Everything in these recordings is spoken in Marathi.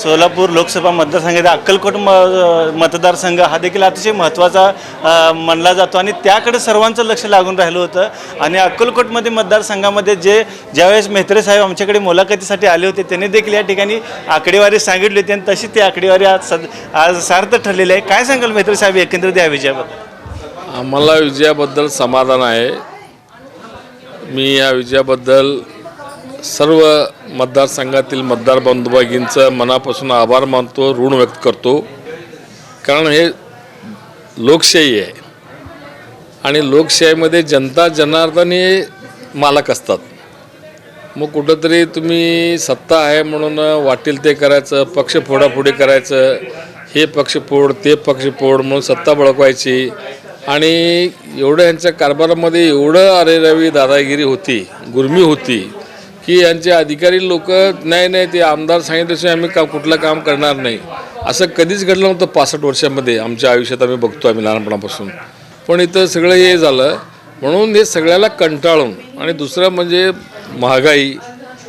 सोलापूर लोकसभा मतदारसंघाचा अक्कलकोट म मतदारसंघ हा देखील अतिशय महत्त्वाचा मानला जातो. आणि त्याकडे सर्वांचं लक्ष लागून राहिलं होतं. आणि अक्कलकोटमध्ये मतदारसंघामध्ये जे ज्यावेळेस मेहत्रे साहेब आमच्याकडे मुलाखतीसाठी आले होते त्यांनी देखील या ठिकाणी आकडेवारी सांगितली होती. आणि तशी ती आकडेवारी आज सद आज सार्थ ठरलेली आहे. काय सांगाल मेहत्रे साहेब एकंदरीत या विजयाबद्दल? आम्हाला विजयाबद्दल समाधान आहे. मी या विजयाबद्दल सर्व मतदारसंघातील मतदार बंधू मनापासून आभार मानतो ऋण व्यक्त करतो. कारण हे लोकशाही आहे. आणि लोकशाहीमध्ये जनता जनार्दन हे मालक असतात. मग कुठंतरी तुम्ही सत्ता आहे म्हणून वाटेल ते करायचं पक्ष फोडाफोडी करायचं हे पक्ष फोड ते पक्ष फोड म्हणून सत्ता बळकवायची. आणि एवढं यांच्या कारभारामध्ये एवढं अरेरावी दादागिरी होती गुरमी होती की यांचे अधिकारी लोक नाही नाही ते आमदार सांगितल्याशिवाय आम्ही का कुठलं काम करणार नाही. असं कधीच घडलं नव्हतं पासष्ट वर्षामध्ये. आमच्या आयुष्यात आम्ही बघतो आम्ही लहानपणापासून. पण इथं सगळं हे झालं. म्हणून हे सगळ्याला कंटाळून आणि दुसरं म्हणजे महागाई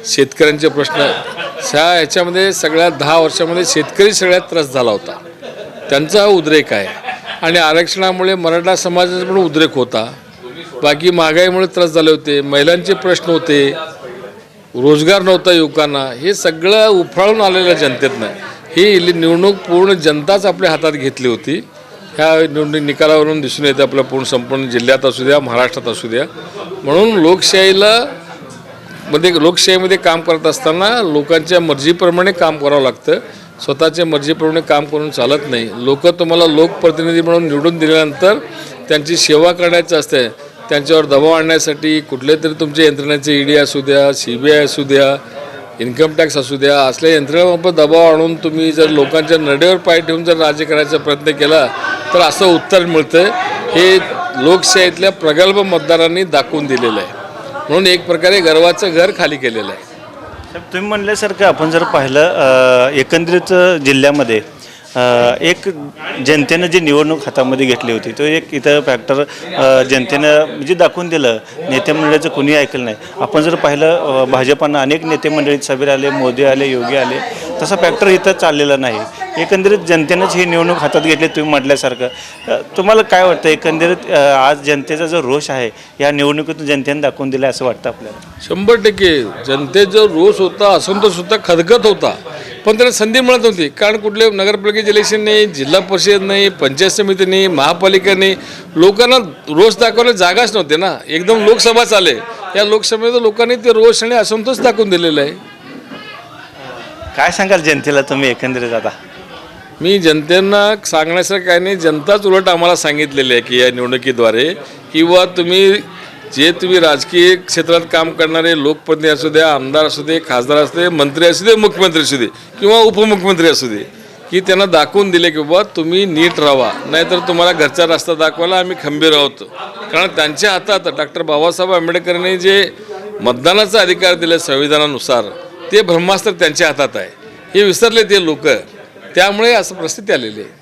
शेतकऱ्यांचे प्रश्न ह्या ह्याच्यामध्ये सगळ्या दहा वर्षामध्ये शेतकरी सगळ्यात त्रास झाला होता. त्यांचा हा उद्रेक आहे. आणि आरक्षणामुळे मराठा समाजाचा पण उद्रेक होता. बाकी महागाईमुळे त्रास झाले होते. महिलांचे प्रश्न होते. रोजगार नव्हता युवकांना. हे सगळं उफाळून आलेलं जनतेतनं. ही इली- निवडणूक पूर्ण जनताच आपल्या हातात घेतली होती. ह्या निवडणूक निकालावरून दिसून येते आपल्या पूर्ण संपूर्ण जिल्ह्यात असू द्या महाराष्ट्रात असू द्या. म्हणून लोकशाहीला मध्ये लोकशाहीमध्ये काम करत असताना लोकांच्या मर्जीप्रमाणे काम करावं लागतं. स्वतःच्या मर्जीप्रमाणे काम करून चालत नाही. लोक तुम्हाला लोकप्रतिनिधी म्हणून निवडून दिल्यानंतर त्यांची सेवा करण्याचं असते त्यांच्यावर दबाव आणण्यासाठी कुठले तरी तुमच्या यंत्रणेचे ईडी असू द्या सी बी आय असू द्या इन्कम टॅक्स असू द्या असल्या यंत्रणेबाबत दबाव आणून तुम्ही जर लोकांच्या नडेवर पाय ठेवून जर राज्य करायचा प्रयत्न केला तर असं उत्तर मिळतं हे लोकशाहीतल्या प्रगल्भ मतदारांनी दाखवून दिलेलं आहे. म्हणून एक प्रकारे गर्वाचं घर खाली केलेलं आहे. तुम्ही म्हणल्यासारखं आपण जर पाहिलं एकंदरीत जिल्ह्यामध्ये एक जनतेनं जी निवडणूक हातामध्ये घेतली होती तो एक इथं फॅक्टर जनतेनं म्हणजे दाखवून दिलं नेते मंडळाचं कुणी ऐकलं नाही. आपण जर पाहिलं भाजपानं अनेक नेते मंडळीत सभेर आले मोदी आले योगी आले तसा फॅक्टर इथं चाललेला नाही. एकंदरीत जनतेनंच ही निवडणूक हातात घेतली तुम्ही म्हटल्यासारखं. तुम्हाला काय वाटतं एकंदरीत आज जनतेचा जो रोष आहे या निवडणुकीतून जनतेनं दाखवून दिला असं वाटतं आपल्याला? शंभर टक्के. जनतेचा रोष होता असंतोष होता खदखत होता. पण त्यांना संधी मिळत नव्हती. कारण कुठले नगरपालिकेचे इलेक्शन नाही जिल्हा परिषद नाही पंचायत समिती नाही महापालिका नाही. लोकांना रोष दाखवायला जागाच नव्हते ना. एकदम लोकसभा चाले या लोकसभेत लोकांनी ते रोष आणि असंतोष दाखवून दिलेलं आहे. काय सांगाल जनतेला तुम्ही एकंदरीत आता? मी जनतेना सांगण्यासारखं काय नाही. जनताच उलट आम्हाला सांगितलेलं आहे की या निवडणुकीद्वारे किंवा तुम्ही जे तुम्ही राजकीय क्षेत्रात काम करणारे लोकप्रतिनिधी असू द्या आमदार असू दे खासदार असू दे मंत्री असू दे मुख्यमंत्री असू दे किंवा उपमुख्यमंत्री असू दे की त्यांना दाखवून दिले की बाबा तुम्ही नीट राहा. नाहीतर तुम्हाला घरचा रस्ता दाखवायला आम्ही खंबीर आहोत. कारण त्यांच्या हातात डॉक्टर बाबासाहेब आंबेडकरांनी जे मतदानाचा अधिकार दिला संविधानानुसार ते ब्रह्मास्त्र त्यांच्या हातात आहे. हे विसरले ते लोक. त्यामुळे असं परिस्थिती आलेली आहे.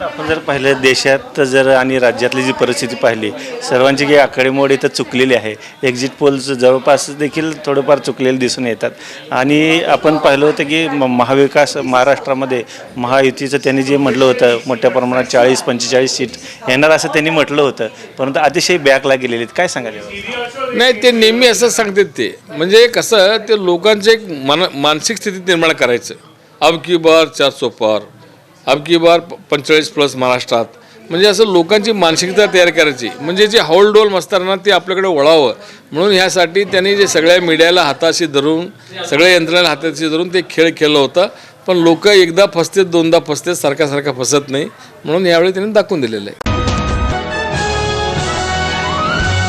आपण जर पाहिलं देशात जर आणि राज्यातली जी परिस्थिती पाहिली सर्वांची काही आकडेमोड इथं चुकलेली आहे. एक्झिट पोल्स जवळपास देखील थोडंफार चुकलेले दिसून येतात. आणि आपण पाहिलं होतं की म- महाविकास महाराष्ट्रामध्ये महायुतीचं त्यांनी जे म्हटलं होतं मोठ्या प्रमाणात चाळीस पंचेचाळीस सीट येणार असं त्यांनी म्हटलं होतं. परंतु अतिशय बॅकला गेलेले आहेत. काय सांगायचं नाही ते नेहमी असं सांगतात ते. म्हणजे कसं ते लोकांचे एक मन मानसिक स्थिती निर्माण करायचं. अब की बार चार सो पार. अब की बार पंचेचाळीस प्लस महाराष्ट्रात. म्हणजे असं लोकांची मानसिकता तयार करायची. म्हणजे जे हौलडोल मस्ताना ते आपल्याकडे वळावं. म्हणून ह्यासाठी त्यांनी जे सगळ्या मीडियाला हाताशी धरून सगळ्या यंत्रणाला हाताशी धरून ते खेळ खेळलं होतं. पण लोक एकदा फसतेत दोनदा फसतेत सारखा सारखा फसत नाही. म्हणून यावेळी त्यांनी दाखवून दिलेलं आहे.